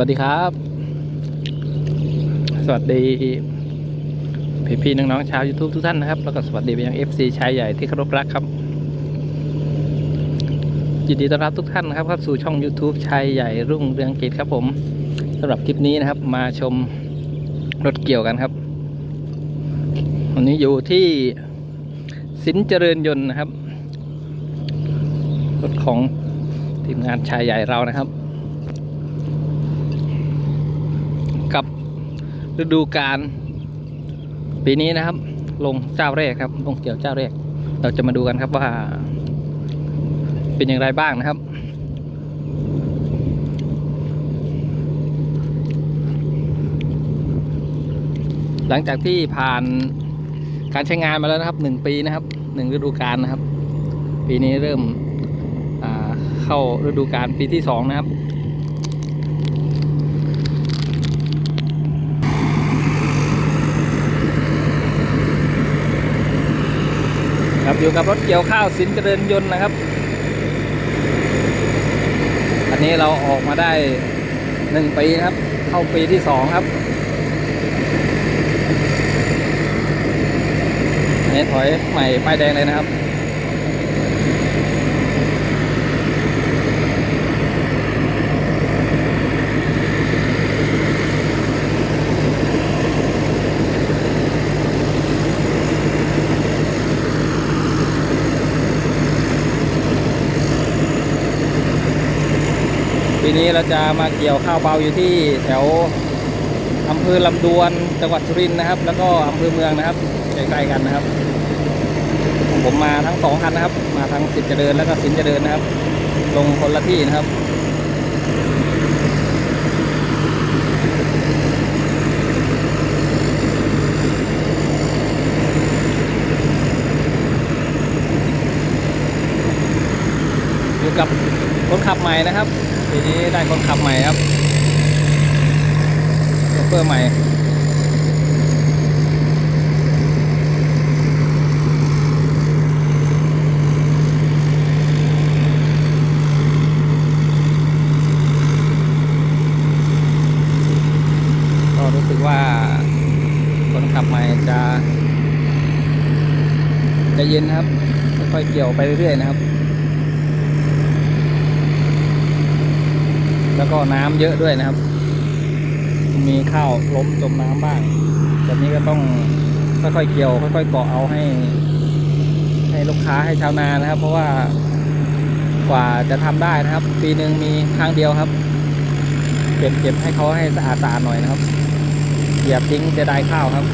วัสดีครับ สวัสดี พี่พี่ๆน้องๆชาว YouTube ทุกท่านนะครับ แล้วก็สวัสดีไปยัง FC ชายใหญ่ที่เคารพรักครับยินดีต้อนรับทุกท่านนะครับเข้าสู่ช่อง YouTube ชายใหญ่รุ่งเรืองกิจครับผมสำหรับคลิปนี้นะครับ มาชมรถเกี่ยวกันครับ วันนี้อยู่ที่สินเจริญยนต์นะครับ รถของทีมงานชายใหญ่เรานะครับ ฤดูกาลปีนี้นะครับ ลงเจ้าแรกครับ ลงเกี่ยวเจ้าแรก เราจะมาดูกันครับว่า เป็นอย่างไรบ้างนะครับหลังจากที่ผ่านการใช้งานมาแล้วนะครับหนึ่งปีนะครับหนึ่งฤดูกาลนะครับ ปีนี้เริ่มเข้าฤดูกาลปีที่สองนะครับ ครับอยู่กับรถเกี่ยวข้าวสินเจริญยนต์นะครับ อันนี้เราออกมาได้หนึ่งปีนะครับ เข้าปีที่สองครับอันนี้ถอยใหม่ป้ายแดงเลยนะครับ นี้เราจะมาเกี่ยวข้าวเบาอยู่ที่แถวอำเภอลำดวนจังหวัดสุรินทร์นะครับ แล้วก็อำเภอเมืองนะครับใกล้ๆกันนะครับ ผมมาทั้งสองคันนะครับ มาทั้งสิทธิ์เจริญแล้วก็สินเจริญนะครับ ลงคนละที่นะครับอยู่กับคนขับใหม่นะครับ ทีนี้ได้คนขับใหม่ครับโชเฟอร์ใหม่ก็รู้สึกว่าคนขับใหม่จะจะเย็นนะครับค่อยเกี่ยวไปเรื่อยๆนะครับ แล้วก็น้ำเยอะด้วยนะครับ มีข้าวล้มจมน้ำบ้างแบบนี้ก็ต้องค่อยๆเกี่ยว ค่อยๆเกาะเอาให้ ให้ลูกค้าให้ชาวนานะครับ เพราะว่ากว่าจะทำได้นะครับ ปีหนึ่งมีครั้งเดียวครับเก็บเก็บให้เขาให้สะอาดสะอาดหน่อยนะครับเหยียบทิ้งจะได้ข้าวครับ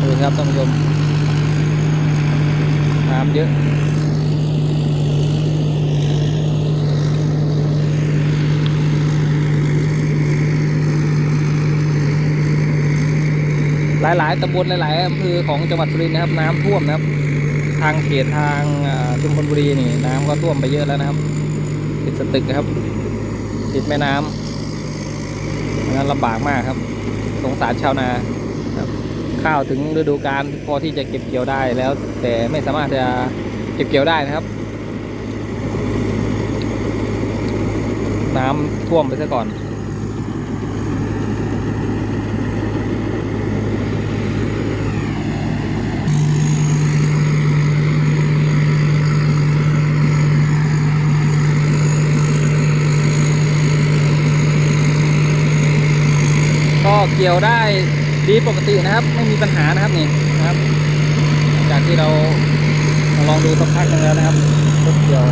ดูครับท่านผู้ชมน้ำเยอะ หลายๆตำบลหลายๆอำเภอของจังหวัดสุรินทร์นะครับ น้ำท่วมนะครับ ทางเขตทางชุมพลบุรีนี่น้ำก็ท่วมไปเยอะแล้วนะครับ ติดสตึกนะครับ ติดแม่น้ำงั้นลำบากมากครับ สงสารชาวนาครับ ข้าวถึงฤดูกาลพอที่จะเก็บเกี่ยวได้แล้ว แต่ไม่สามารถจะเก็บเกี่ยวได้นะครับ น้ำท่วมไปซะก่อน ก็เกี่ยวได้ดีปกตินะครับ ไม่มีปัญหานะครับนี่นะครับ จากที่เราลองดูสักพักนึงแล้วนะครับรถเกี่ยว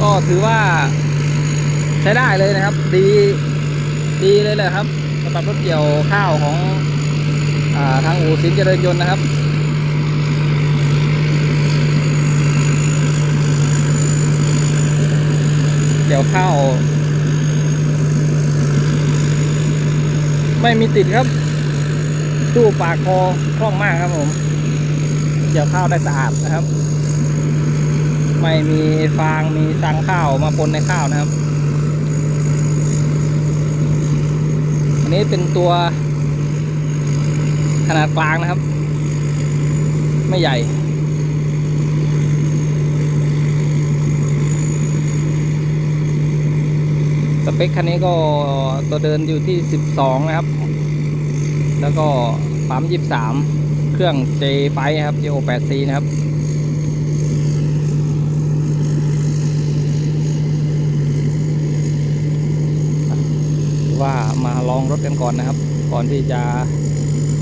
ก็ถือว่า ใช้ได้เลยนะครับ ดีดีเลยแหละครับสำหรับรถเกี่ยวข้าวของอาทางอู่สินเจริญยนต์นะครับเกี่ยวข้าว ไม่มีติดครับ ตู้ปากคอคล่องมากครับผมเกี่ยวข้าวได้สะอาดนะครับ ไม่มีฟางมีสังข้าวมาปนในข้าวนะครับ นี้เป็นตัวขนาดกลางนะครับ ไม่ใหญ่ สเปคคันนี้ก็ตัวเดินอยู่ที่ 12 นะครับ แล้วก็ปั๊ม23 เครื่อง J ไฟครับ J8C นะครับ ว่ามาลองรถกันก่อนนะครับ ก่อนที่จะ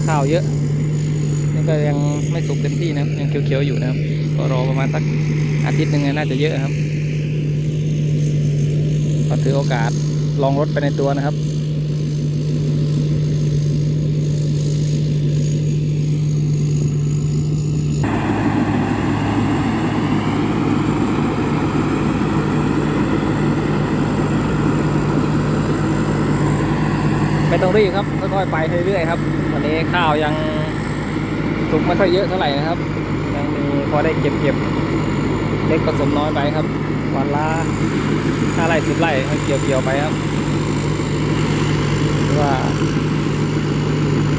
ข้าวเยอะนี่ก็ยังไม่สุกเต็มที่นะครับ ยังเขียวๆอยู่นะครับ ก็รอประมาณสักอาทิตย์หนึ่งน่าจะเยอะครับก็ถือโอกาสลองรถไปในตัวนะครับ ต้องรีบครับค่อยๆไปเรื่อยๆครับวันนี้ข้าวยังสุกไม่ค่อยเยอะเท่าไหร่นะครับ ยังมีพอได้เก็บเก็บเล็กผสมน้อยไปครับวันละห้าไร่สิบไร่เกี่ยวเกี่ยวๆไปครับว่า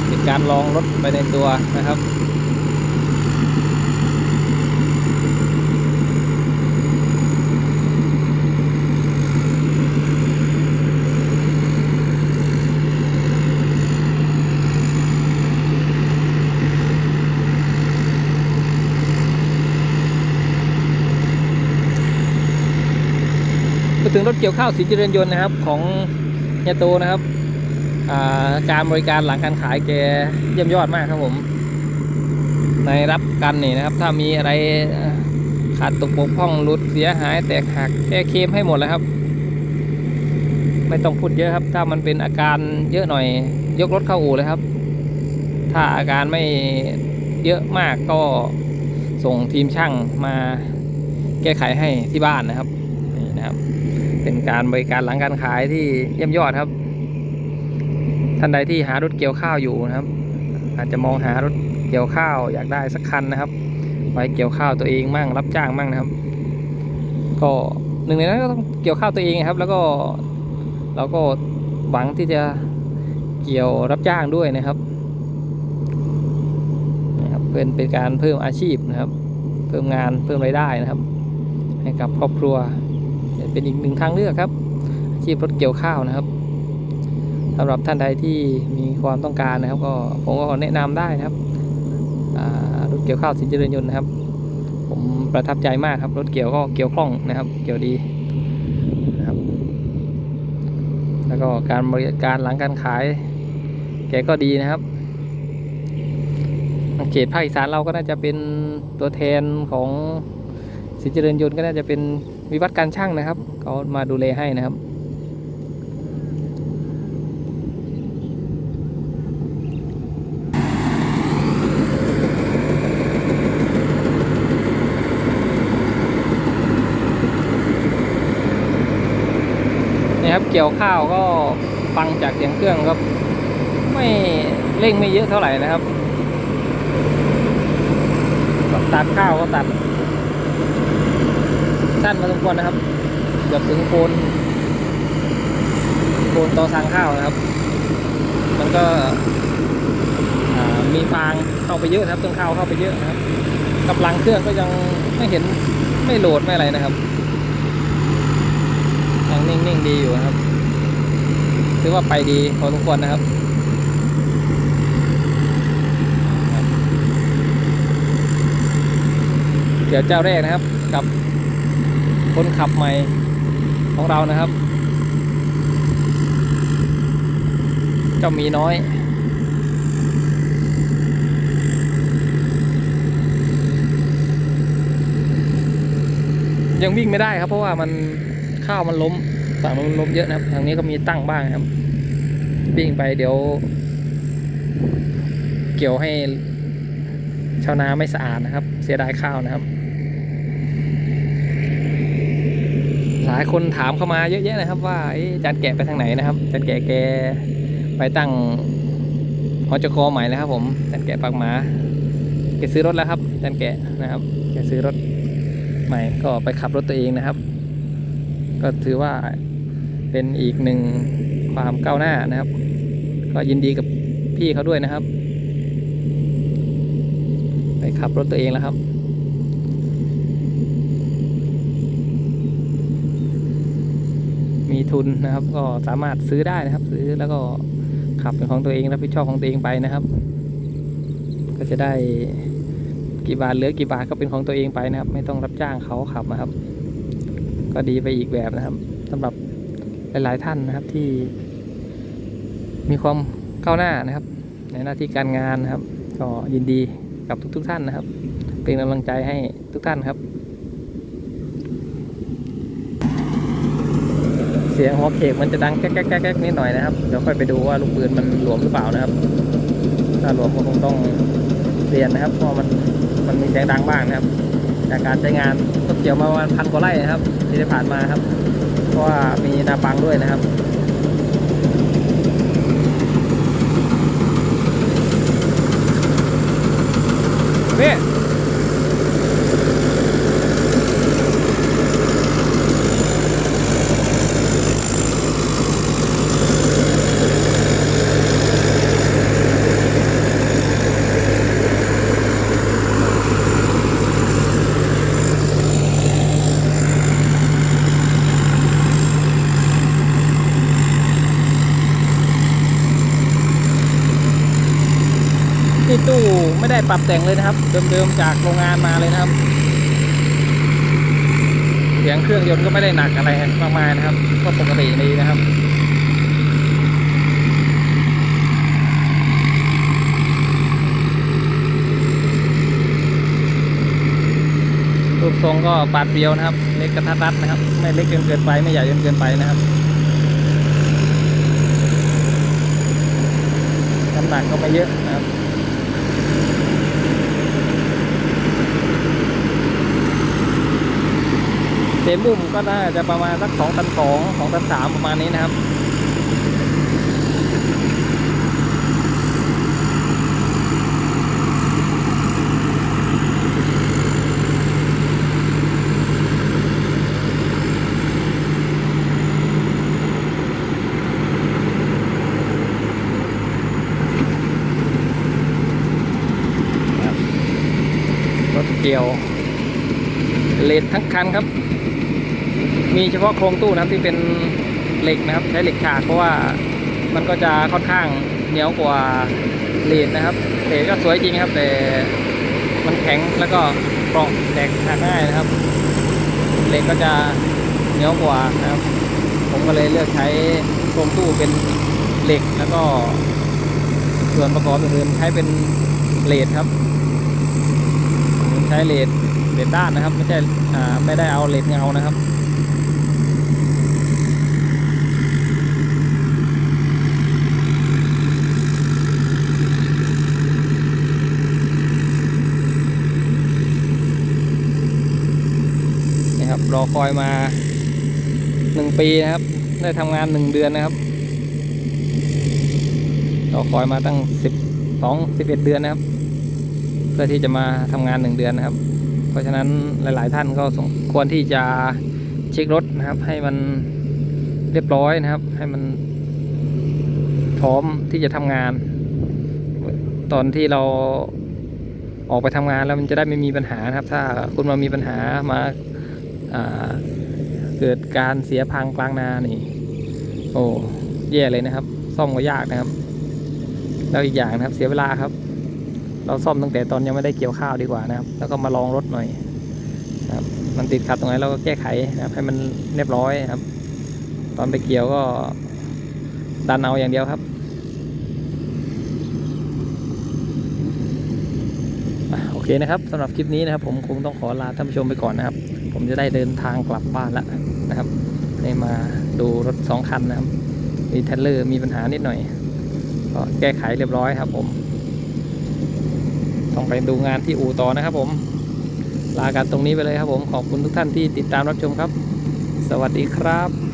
เป็นการลองรถไปในตัวนะครับ ถึงรถเกี่ยวข้าวสีเจริญยนต์นะครับของเฮียโตนะครับาการบริการหลังการขายแกเยี่ยมยอดมากครับผม ในรับกันนี่นะครับ ถ้ามีอะไรขาดตกบกพร่องหลุดเสียหายแตกหักแก้เคลมให้หมดแล้วครับ ไม่ต้องพูดเยอะครับ ถ้ามันเป็นอาการเยอะหน่อย ยกรถเข้าอู่เลยครับ ถ้าอาการไม่เยอะมากก็ส่งทีมช่างมาแก้ไขให้ที่บ้านนะครับ เป็นการบริการหลังการขายที่เยี่ยมยอดครับ ท่านใดที่หารถเกี่ยวข้าวอยู่นะครับ อาจจะมองหารถเกี่ยวข้าวอยากได้สักคันนะครับไว้เกี่ยวข้าวตัวเองมั่งรับจ้างมั่งนะครับ ก็หนึ่งในนั้นก็ต้องเกี่ยวข้าวตัวเองครับ แล้วก็เราก็หวังที่จะเกี่ยวรับจ้างด้วยนะครับนะครับ เป็นเป็นการเพิ่มอาชีพนะครับ เพิ่มงานเพิ่มรายได้นะครับ ให้กับครอบครัว เป็นอีกหนึ่งทางเลือกครับ อาชีพรถเกี่ยวข้าวนะครับสำหรับท่านใดที่มีความต้องการนะครับ ก็ผมก็แนะนำได้นะครับรถเกี่ยวข้าวสินเจริญยนต์นะครับ ผมประทับใจมากครับรถเกี่ยวก็เกี่ยวคล่องนะครับ เกี่ยวดีนะครับ แล้วก็การบริการหลังการขาย แกก็ดีนะครับเขตภาคอีสานเราก็น่าจะเป็นตัวแทนของสินเจริญยนต์ก็น่าจะเป็น วิวัฒน์การช่างนะครับเขามาดูแลให้นะครับนี่ครับ เกี่ยวข้าวก็ฟังจากเสียงเครื่องก็ไม่เร่งไม่เยอะเท่าไหร่นะครับตัดข้าวก็ตัด สั้นมาสมควรนะครับ เกือบถึงโคนโคนตอสางข้าวนะครับ มันก็มีฟางเข้าไปเยอะนะครับต้นข้าวเข้าไปเยอะนะครับกำลังเครื่องก็ยังไม่เห็นไม่โหลดไม่อะไรนะครับยังนิ่งๆดีอยู่นะครับถือว่าไปดีพอสมควรนะครับเดี๋ยวเจ้าแรกนะครับกับ คนขับใหม่ของเรานะครับ เจ้ามีน้อย ยังวิ่งไม่ได้ครับ เพราะว่ามันข้าวมันล้มฝั่งนู้นล้มเยอะนะครับ ทางนี้ก็มีตั้งบ้างครับ วิ่งไปเดี๋ยว เกี่ยวให้ชาวนาไม่สะอาดนะครับ เสียดายข้าวนะครับ ห ลายคนถามเข้ามาเยอะแยะนะครับ ว่าอาจารย์แกะไปทางไหนนะครับอาจารย์แกะแกไปตั้งหอจคใหม่แล้วครับ ผมอาจารย์แกะปากหมาแกซื้อรถแล้วครับอาจารย์แกะนะครับแกซื้อรถใหม่ก็ไปขับรถตัวเองนะครับ ก็ถือว่าเป็นอีกหนึ่งความก้าวหน้านะครับ ก็ยินดีกับพี่เขาด้วยนะครับ ไปขับรถตัวเองแล้วครับ ทุนนะครับ ก็สามารถซื้อได้นะครับ ซื้อแล้วก็ขับเป็นของตัวเองรับผิดชอบของตัวเองไปนะครับ ก็จะได้กี่บาทเหลือกี่บาทก็เป็นของตัวเองไปนะครับ ไม่ต้องรับจ้างเขาขับนะครับ ก็ดีไปอีกแบบนะครับสำหรับหลาย ๆ ท่านนะครับที่ มีความก้าวหน้านะครับ ในหน้าที่การงานนะครับ ก็ยินดีกับทุก ๆ ท่านนะครับ เป็นกำลังใจให้ทุกท่านครับ เสียงหัวเขกมันจะดังแก๊กแก๊กแก๊กนิดหน่อยนะครับ เดี๋ยวค่อยไปดูว่าลูกปืนมันหลวมหรือเปล่านะครับ ถ้าหลวมก็คงต้องเปลี่ยนนะครับ เพราะมันมันมีเสียงดังบ้างนะครับ จากการใช้งานต้นเกี่ยวมาประมาณพันกว่าไร่นะครับ ที่ได้ผ่านมาครับ เพราะว่ามีนาปังด้วยนะครับพี่นี่ ตู้ไม่ได้ปรับแต่งเลยนะครับ เดิมๆจากโรงงานมาเลยนะครับ เสียงเครื่องยนต์ก็ไม่ได้หนักอะไรมากมายนะครับ ก็ปกติดีนะครับรูปทรงก็ปาดเปียวนะครับ เล็กกระทัดรัดนะครับ ไม่เล็กจนเกินไปไม่ใหญ่จนเกินไปนะครับน้ำหนักก็ไม่เยอะนะครับ เต็มบุ่มก็น่าจะประมาณสักสองตันสองสองตันสามประมาณนี้นะครับครับรถเกี่ยวเลดทั้งคันครับ มีเฉพาะโครงตู้นะครับที่เป็นเหล็กนะครับ ใช้เหล็กฉากเพราะว่ามันก็จะค่อนข้างเหนียวกว่าเลดนะครับเลดก็สวยจริงครับ แต่มันแข็งแล้วก็เปราะแตกหักง่ายนะครับเหล็กก็จะเหนียวกว่านะครับ ผมก็เลยเลือกใช้โครงตู้เป็นเหล็กแล้วก็ ส่วนประกอบอื่นๆใช้เป็นเลดครับใช้เลดเลดด้านนะครับ ไม่ใช่ไม่ได้เอาเลดเงานะครับ นี่ค รับรอคอยมาหนึ่งปีนะครับ ได้ทำงานหนึ่งเดือนนะครับรอคอยมาตั้งสิบสองสิบเอ็ดเดือนนะครับ เพื่อที่จะมาทำงานหนึ่งเดือนนะครับ เพราะฉะนั้นหลาย ๆ ท่านก็สมควรที่จะเช็ครถนะครับ ให้มันเรียบร้อยนะครับ ให้มันพร้อมที่จะทำงาน ตอนที่เราออกไปทำงานแล้วมันจะได้ไม่มีปัญหานะครับ ถ้าคุณมามีปัญหามา เกิดการเสียพังกลางนานี่ โอ้แย่เลยนะครับ ซ่อมก็ยากนะครับ แล้วอีกอย่างนะครับเสียเวลาครับ เราซ่อมตั้งแต่ตอนยังไม่ได้เกี่ยวข้าวดีกว่านะครับ แล้วก็มาลองรถหน่อยครับมันติดขัดตรงไหนเราก็แก้ไขนะครับ ให้มันเรียบร้อยครับ ตอนไปเกี่ยวก็ดันเอาอย่างเดียวครับโอเคนะครับสำหรับคลิปนี้นะครับ ผมคงต้องขอลาท่านผู้ชมไปก่อนนะครับ ผมจะได้เดินทางกลับบ้านแล้วนะครับ ได้มาดูรถสองคันนะครับ มีเทเลอร์มีปัญหานิดหน่อย ก็แก้ไขเรียบร้อยครับผม ต้องไปดูงานที่อู่ต่อนะครับผม ลากันตรงนี้ไปเลยครับผม ขอบคุณทุกท่านที่ติดตามรับชมครับ สวัสดีครับ